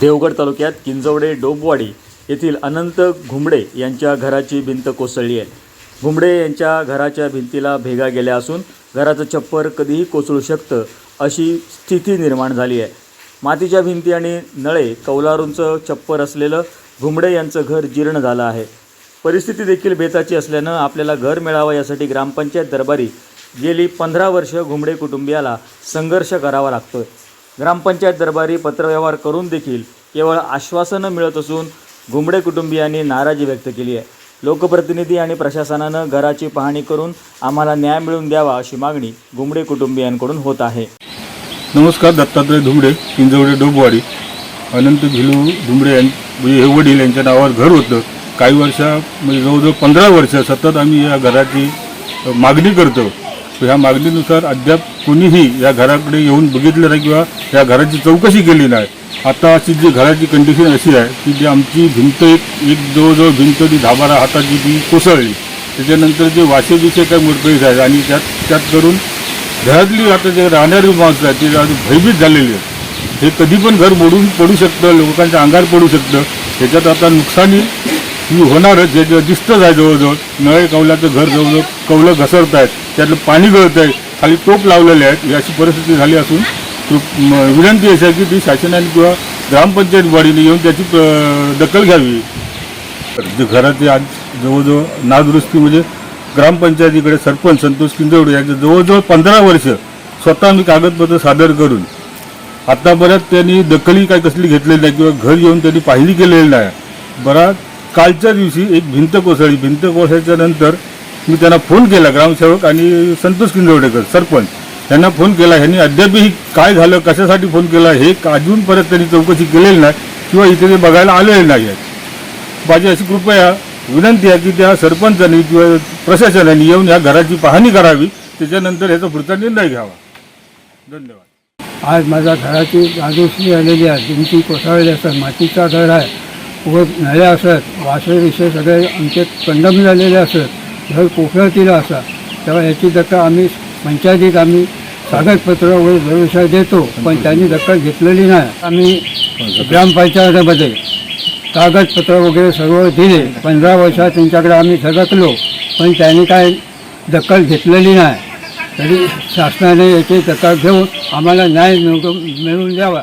देवगड तालुक्यात किंजवडे डोबवाडी येथील अनंत घुमडे यांच्या घराची भिंत कोसळली आहे. घुमडे यांच्या घराच्या भिंतीला भेगा गेल्या असून घराचं छप्पर कधीही कोसळू शकतं अशी स्थिती निर्माण झाली आहे. मातीच्या भिंती आणि नळे कौलारूंचं छप्पर असलेलं घुमडे यांचं घर जीर्ण झालं आहे. परिस्थिती देखील बेताची असल्यानं आपल्याला घर मिळावं यासाठी ग्रामपंचायत दरबारी गेली पंधरा वर्ष घुमडे कुटुंबियाला संघर्ष करावा लागतोय. ग्रामपंचायत दरबारी पत्रव्यवहार करून देखील केवळ आश्वासनं मिळत असून घुमडे कुटुंबियांनी नाराजी व्यक्त केली आहे. लोकप्रतिनिधी आणि प्रशासनानं घराची पाहणी करून आम्हाला न्याय मिळवून द्यावा अशी मागणी घुमडे कुटुंबियांकडून होत आहे. नमस्कार दत्तात्रय धुमडे किंजवडे डोबवाडी. अनंत भिलू धुमडे यां म्हणजे हे वडील यांच्या नावावर घर होतं. काही वर्षा म्हणजे जवळजवळ पंधरा वर्ष सतत आम्ही या घराची मागणी करतो. ह्या मागणीनुसार अद्याप कोणीही या घराकडे येऊन बघितलं नाही किंवा या घराची चौकशी केली नाही. आता अशी जी घराची कंडिशन अशी आहे की जी आमची भिंत एक एक जवळजवळ भिंत ती दहा बारा हाताची ती कोसळली. त्याच्यानंतर जे वाशे बिशे काय आहेत आणि त्यात त्यात करून घरातली आता जे राहणारी माणसं आहेत ती आज भयभीत झालेली आहेत. हे कधी पण घर मोडून पडू शकतं लोकांच्या अंगावर पडू शकतं. त्याच्यात आता नुकसानी ही होणारच जे जे दिसतंच आहे जवळजवळ. नळे कौलाचं घर जवळजवळ कौलं घसरत आहेत त्यातलं पाणी गळत आहे खाली टोप लावलेले आहेत. अशी परिस्थिती झाली असून विनंती अशी आहे की ती शासनाने किंवा ग्रामपंचायत बॉडीने येऊन त्याची दखल घ्यावी. जे घराचे आज जवळजवळ नादुरुस्ती म्हणजे ग्रामपंचायतीकडे सरपंच संतोष किंजवडे यांचे जवळजवळ पंधरा वर्ष स्वतः मी कागदपत्र सादर करून आत्तापर्यंत त्यांनी दखली काय कसली घेतलेली नाही किंवा घर येऊन त्यांनी पाहिली केलेली नाही. बराच कालच्या दिवशी एक भिंत कोसळली. भिंत कोसळल्याच्या नंतर मी त्यांना फोन केला ग्रामसेवक आणि संतोष किंजवडेकर सरपंच. त्यांना फोन केला ह्यांनी अद्यापही काय झालं कशासाठी फोन केला हे अजून परत त्यांनी चौकशी केलेली नाही किंवा इथे ते बघायला आलेले नाही आहेत. माझी अशी कृपया विनंती आहे की त्या सरपंचांनी किंवा प्रशासनाने येऊन या घराची पाहणी करावी त्याच्यानंतर ह्याचा पुढचा निर्णय घ्यावा. धन्यवाद. आज माझ्या घराची राजोशी आलेली आहे. भिंती कोसळली असतात मातीचा घर आहे. व नळ्या असत. वासरे विषय सगळे आमचे कंडम झालेले असत. घर कोसळतील असतात तेव्हा याची दखल आम्ही पंचायतीत आम्ही कागदपत्र वगैरे भरोसा देतो पण त्यांनी दखल घेतलेली नाही. आम्ही ग्रामपंचायतीमध्ये कागदपत्र वगैरे सर्व दिले. पंधरा वर्षात त्यांच्याकडे आम्ही झगकलो पण त्यांनी काय दखल घेतलेली नाही. तरी शासनाने याची दखल घेऊन आम्हाला न्याय मिळू मिळवून द्यावा.